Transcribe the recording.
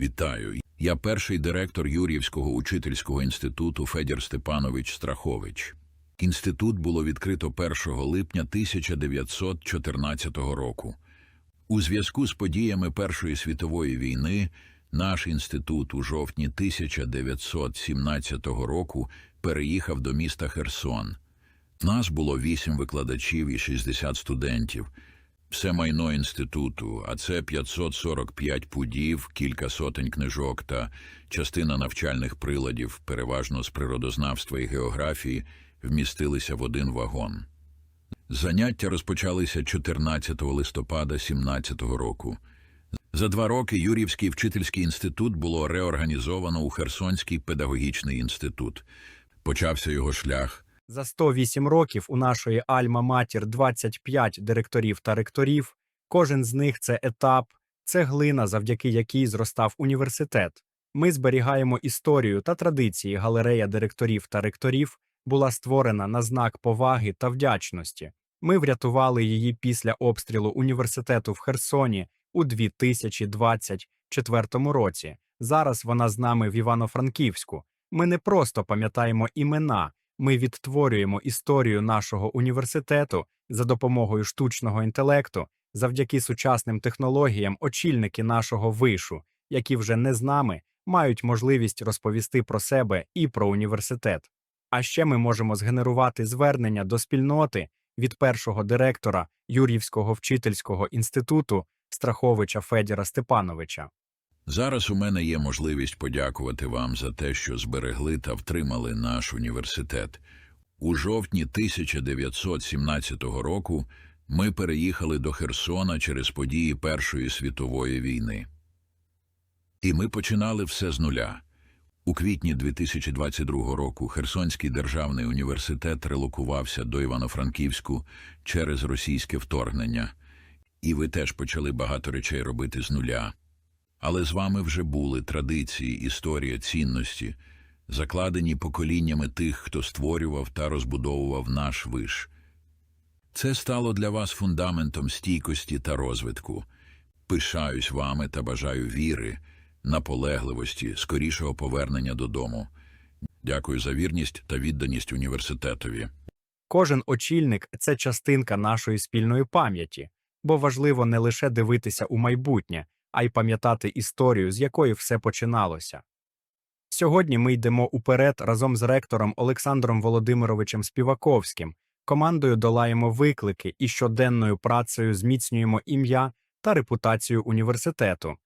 Вітаю. Я перший директор Юр'ївського учительського інституту Федір Степанович Страхович. Інститут було відкрито 1 липня 1914 року. У зв'язку з подіями Першої світової війни наш інститут у жовтні 1917 року переїхав до міста Херсон. Нас було 8 викладачів і 60 студентів. Все майно інституту, а це 545 пудів, кілька сотень книжок та частина навчальних приладів, переважно з природознавства і географії, вмістилися в один вагон. Заняття розпочалися 14 листопада 17 року. За два роки Юрівський вчительський інститут було реорганізовано у Херсонський педагогічний інститут. Почався його шлях. За 108 років у нашої Альма-Матір 25 директорів та ректорів. Кожен з них це етап, це глина, завдяки якій зростав університет. Ми зберігаємо історію та традиції. Галерея директорів та ректорів була створена на знак поваги та вдячності. Ми врятували її після обстрілу університету в Херсоні у 2024 році. Зараз вона з нами в Івано-Франківську. Ми не просто пам'ятаємо імена, ми відтворюємо історію нашого університету за допомогою штучного інтелекту, завдяки сучасним технологіям очільники нашого вишу, які вже не з нами, мають можливість розповісти про себе і про університет. А ще ми можемо згенерувати звернення до спільноти від першого директора Юр'ївського вчительського інституту Страховича Федіра Степановича. Зараз у мене є можливість подякувати вам за те, що зберегли та втримали наш університет. У жовтні 1917 року ми переїхали до Херсона через події Першої світової війни. І ми починали все з нуля. У квітні 2022 року Херсонський державний університет релокувався до Івано-Франківську через російське вторгнення. І ви теж почали багато речей робити з нуля. Але з вами вже були традиції, історія, цінності, закладені поколіннями тих, хто створював та розбудовував наш виш. Це стало для вас фундаментом стійкості та розвитку. Пишаюсь вами та бажаю віри, наполегливості, скорішого повернення додому. Дякую за вірність та відданість університетові. Кожен очільник це частинка нашої спільної пам'яті, бо важливо не лише дивитися у майбутнє, а й пам'ятати історію, з якої все починалося. Сьогодні ми йдемо уперед разом з ректором Олександром Володимировичем Співаковським, командою долаємо виклики і щоденною працею зміцнюємо ім'я та репутацію університету.